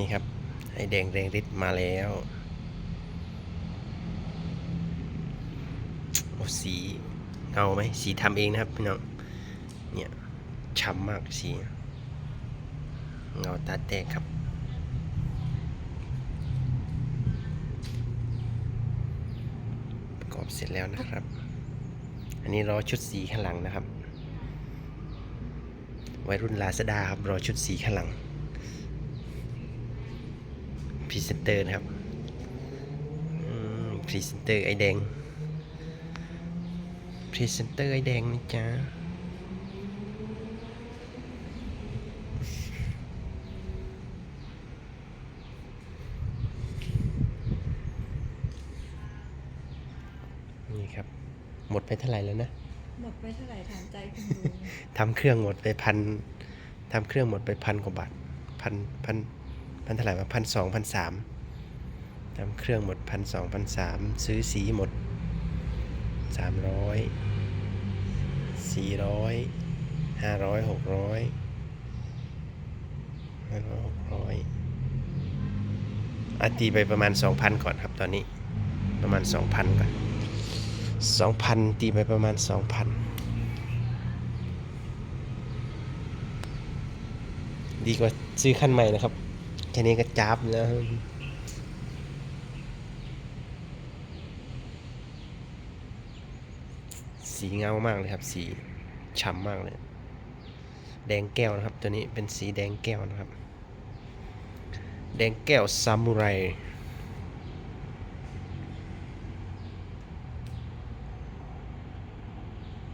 นี่ครับ ไอแดงแรงฤทธิ์มาแล้วโอ้สีเงาไหมสีทำเองนะครับพี่น้องเนี่ยฉ่ำมากสีเงาตาแตกครับประกอบเสร็จแล้วนะครับ อันนี้รอชุดสีข้างหลังนะครับวัยรุ่นลาซาด้าครับรอชุดสีข้างหลัง พรีเซนเตอร์นะครับพรีเซนเตอร์ไอแดงพรีเซนเตอร์ไอแดงนะจ๊ะนี่ครับ หมดไปเท่าไหร่แล้วนะ หมดไปเท่าไหร่ถามใจคุณดูทำเครื่องหมดไปพันทำเครื่องหมดไปพันกว่าบาทพันพัน พันเท่าไหร่มาพันสองพันสามทำเครื่องหมดพันสองพันสามซื้อสีหมดสามร้อยสี่ร้อยห้าร้อยหกร้อยห้าร้อยหกร้อยอาตีไปประมาณสองพันก่อนครับตอนนี้ประมาณสองพันก่อนสองพันตีไปประมาณสองพันดีกว่าซื้อคันใหม่นะครับ แค่นี้ก็จับแล้วสีเงามากเลยครับ สีฉ่ำมากเลย แดงแก้วนะครับ ตัวนี้เป็นสีแดงแก้วนะครับ แดงแก้วซามูไร